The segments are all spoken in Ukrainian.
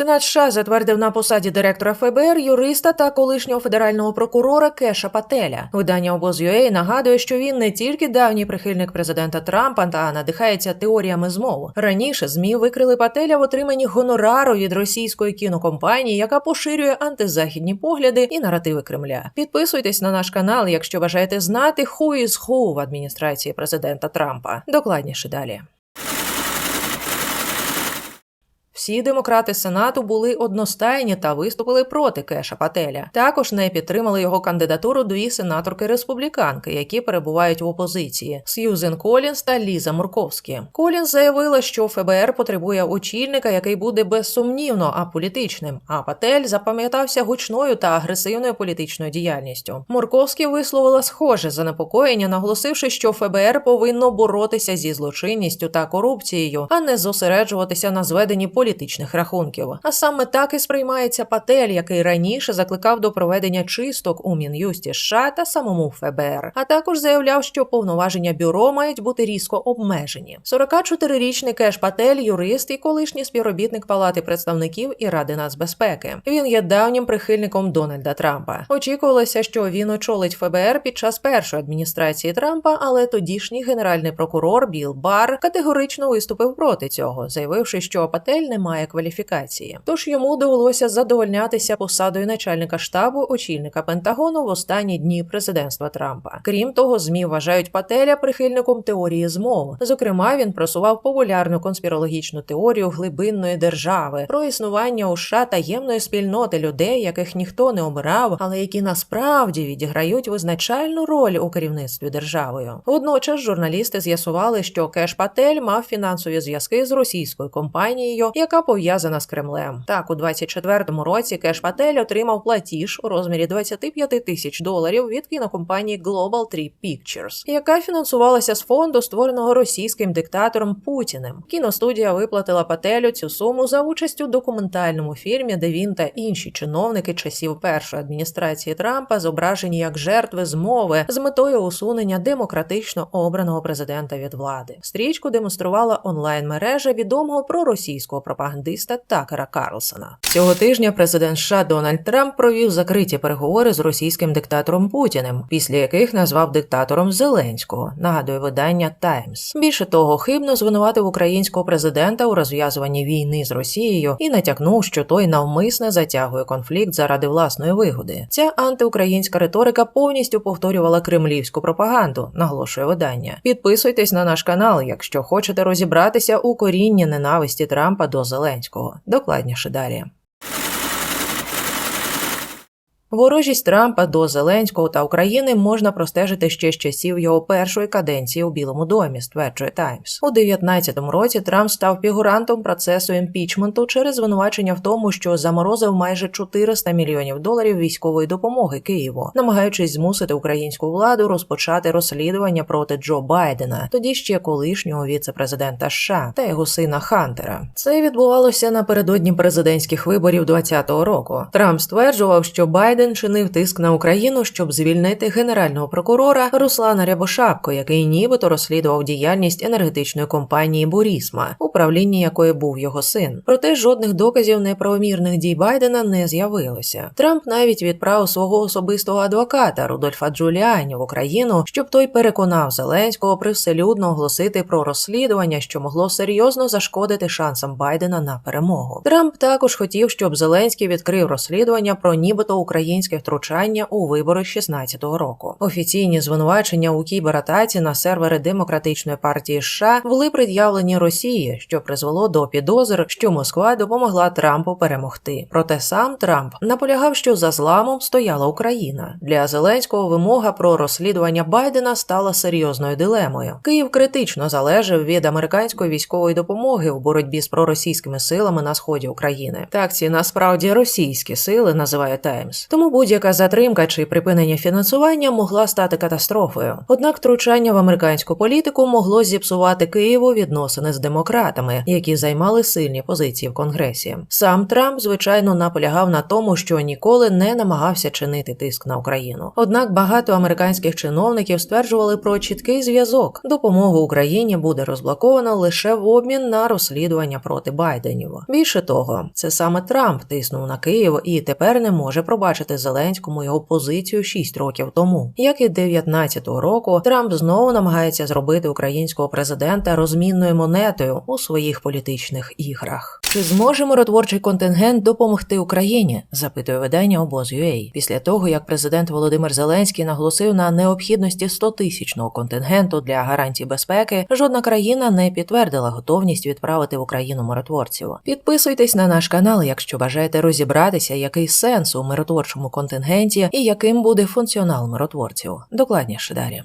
Сенат США затвердив на посаді директора ФБР юриста та колишнього федерального прокурора Кеша Пателя. Видання обоз.ua нагадує, що він не тільки давній прихильник президента Трампа та надихається теоріями змов. Раніше змі викрили Пателя в отриманні гонорару від російської кінокомпанії, яка поширює антизахідні погляди і наративи Кремля. Підписуйтесь на наш канал, якщо бажаєте знати who is who в адміністрації президента Трампа. Докладніше далі. Всі демократи Сенату були одностайні та виступили проти Кеша Пателя. Також не підтримали його кандидатуру дві сенаторки-республіканки, які перебувають в опозиції Сьюзен Колінс та Ліза Мурковські. Колінс заявила, що ФБР потребує очільника, який буде безсумнівно аполітичним. А Патель запам'ятався гучною та агресивною політичною діяльністю. Мурковські висловила схоже занепокоєння, наголосивши, що ФБР повинно боротися зі злочинністю та корупцією, а не зосереджуватися на зведенні політичних рахунків. А саме так і сприймається Патель, який раніше закликав до проведення чисток у Мін'юсті США та самому ФБР, а також заявляв, що повноваження бюро мають бути різко обмежені. 44-річний Кеш Патель, юрист і колишній співробітник Палати представників і Ради нацбезпеки. Він є давнім прихильником Дональда Трампа. Очікувалося, що він очолить ФБР під час першої адміністрації Трампа, але тодішній генеральний прокурор Біл Бар категорично виступив проти цього, заявивши, що Патель не має кваліфікації. Тож йому довелося задовольнятися посадою начальника штабу очільника Пентагону в останні дні президентства Трампа. Крім того, змі вважають Пателя прихильником теорії змов. Зокрема, він просував популярну конспірологічну теорію глибинної держави про існування у США таємної спільноти людей, яких ніхто не обирав, але які насправді відіграють визначальну роль у керівництві державою. Водночас журналісти з'ясували, що Кеш Патель мав фінансові зв'язки з російською компанією, яка пов'язана з Кремлем. Так, у 24-му році Кеш Патель отримав платіж у розмірі 25 тисяч доларів від кінокомпанії Global Tree Pictures, яка фінансувалася з фонду, створеного російським диктатором Путіним. Кіностудія виплатила Пателю цю суму за участь у документальному фільмі, де він та інші чиновники часів першої адміністрації Трампа зображені як жертви змови з метою усунення демократично обраного президента від влади. Стрічку демонструвала онлайн-мережа відомого проросійського пропагандиста Такера Карлсона. Цього тижня президент США Дональд Трамп провів закриті переговори з російським диктатором Путіним, після яких назвав диктатором Зеленського. Нагадує видання Таймс. Більше того, хибно звинуватив українського президента у розв'язуванні війни з Росією і натякнув, що той навмисне затягує конфлікт заради власної вигоди. Ця антиукраїнська риторика повністю повторювала кремлівську пропаганду, наголошує видання. Підписуйтесь на наш канал, якщо хочете розібратися у корінні ненависті Трампа до Зеленського. Докладніше далі. Ворожість Трампа до Зеленського та України можна простежити ще з часів його першої каденції у Білому домі, стверджує Таймс. У 19-му році Трамп став фігурантом процесу імпічменту через звинувачення в тому, що заморозив майже 400 мільйонів доларів військової допомоги Києву, намагаючись змусити українську владу розпочати розслідування проти Джо Байдена, тоді ще колишнього віце-президента США та його сина Хантера. Це відбувалося напередодні президентських виборів 2020 року. Трамп стверджував, що Байден Байден чинив тиск на Україну, щоб звільнити генерального прокурора Руслана Рябошапко, який нібито розслідував діяльність енергетичної компанії Бурісма, управлінні якої був його син. Проте жодних доказів неправомірних дій Байдена не з'явилося. Трамп навіть відправив свого особистого адвоката Рудольфа Джуліані в Україну, щоб той переконав Зеленського привселюдно оголосити про розслідування, що могло серйозно зашкодити шансам Байдена на перемогу. Трамп також хотів, щоб Зеленський відкрив розслідування про нібито Україну українське втручання у вибори 16-го року. Офіційні звинувачення у кібератаці на сервери демократичної партії США були пред'явлені Росії, що призвело до підозр, що Москва допомогла Трампу перемогти. Проте сам Трамп наполягав, що за зламом стояла Україна. Для Зеленського вимога про розслідування Байдена стала серйозною дилемою. Київ критично залежав від американської військової допомоги у боротьбі з проросійськими силами на сході України. Так ці насправді російські сили називає Таймс. Тому Тому будь-яка затримка чи припинення фінансування могла стати катастрофою. Однак втручання в американську політику могло зіпсувати Києву відносини з демократами, які займали сильні позиції в Конгресі. Сам Трамп, звичайно, наполягав на тому, що ніколи не намагався чинити тиск на Україну. Однак багато американських чиновників стверджували про чіткий зв'язок. Допомогу Україні буде розблоковано лише в обмін на розслідування проти Байденів. Більше того, це саме Трамп тиснув на Київ і тепер не може пробачити Зеленському його позицію 6 років тому. Як і 19-го року, Трамп знову намагається зробити українського президента розмінною монетою у своїх політичних іграх. Чи зможе миротворчий контингент допомогти Україні? запитує видання обоз.ua. Після того, як президент Володимир Зеленський наголосив на необхідності 100-тисячного контингенту для гарантій безпеки, жодна країна не підтвердила готовність відправити в Україну миротворців. Підписуйтесь на наш канал, якщо бажаєте розібратися, який сенс у миротворчому контингенті і яким буде функціонал миротворців. Докладніше далі.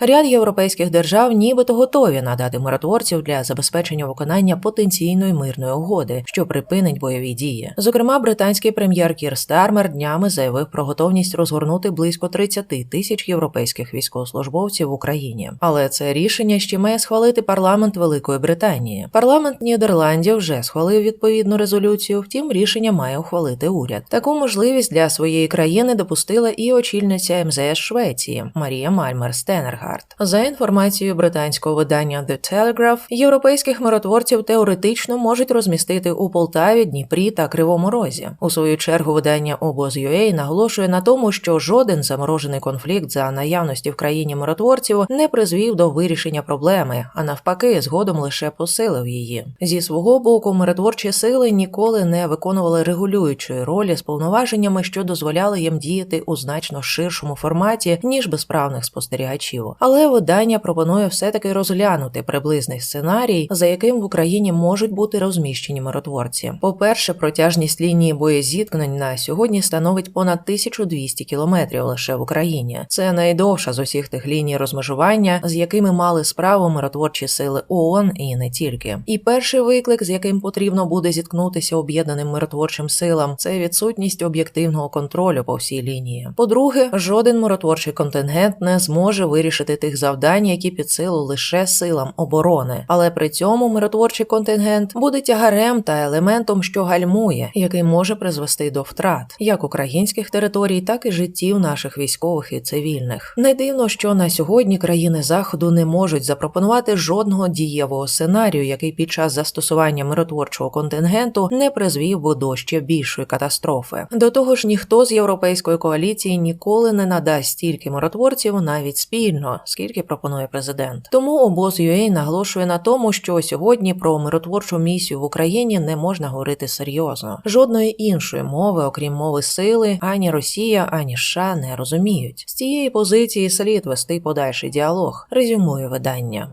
Ряд європейських держав нібито готові надати миротворців для забезпечення виконання потенційної мирної угоди, що припинить бойові дії. Зокрема, британський прем'єр Кір Стармер днями заявив про готовність розгорнути близько 30 тисяч європейських військовослужбовців в Україні. Але це рішення ще має схвалити парламент Великої Британії. Парламент Нідерландів вже схвалив відповідну резолюцію. Втім, рішення має ухвалити уряд. Таку можливість для своєї країни допустила і очільниця МЗС Швеції Марія Мальмер Стенерга. За інформацією британського видання The Telegraph, європейських миротворців теоретично можуть розмістити у Полтаві, Дніпрі та Кривому Розі. У свою чергу видання обоз.ua наголошує на тому, що жоден заморожений конфлікт за наявності в країні миротворців не призвів до вирішення проблеми, а навпаки, згодом лише посилив її. Зі свого боку, миротворчі сили ніколи не виконували регулюючої ролі з повноваженнями, що дозволяли їм діяти у значно ширшому форматі ніж безправних спостерігачів але видання пропонує все-таки розглянути приблизний сценарій, за яким в Україні можуть бути розміщені миротворці. По-перше, протяжність лінії боєзіткнень на сьогодні становить понад 1200 кілометрів лише в Україні. Це найдовша з усіх тих ліній розмежування, з якими мали справу миротворчі сили ООН і не тільки. І перший виклик, з яким потрібно буде зіткнутися об'єднаним миротворчим силам, це відсутність об'єктивного контролю по всій лінії. По-друге, жоден миротворчий контингент не зможе вирішити тих завдань, які під силу лише силам оборони, але при цьому миротворчий контингент буде тягарем та елементом, що гальмує, який може призвести до втрат як українських територій, так і життів наших військових і цивільних. Не дивно, що на сьогодні країни заходу не можуть запропонувати жодного дієвого сценарію, який під час застосування миротворчого контингенту не призвів би до ще більшої катастрофи. До того ж, ніхто з європейської коаліції ніколи не надасть стільки миротворців навіть спільно скільки пропонує президент. Тому обоз UA наголошує на тому, що сьогодні про миротворчу місію в Україні не можна говорити серйозно. Жодної іншої мови, окрім мови сили, ані Росія, ані США не розуміють. З цієї позиції слід вести подальший діалог. Резюмує видання.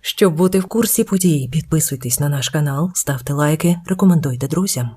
Щоб бути в курсі подій, підписуйтесь на наш канал, ставте лайки, рекомендуйте друзям.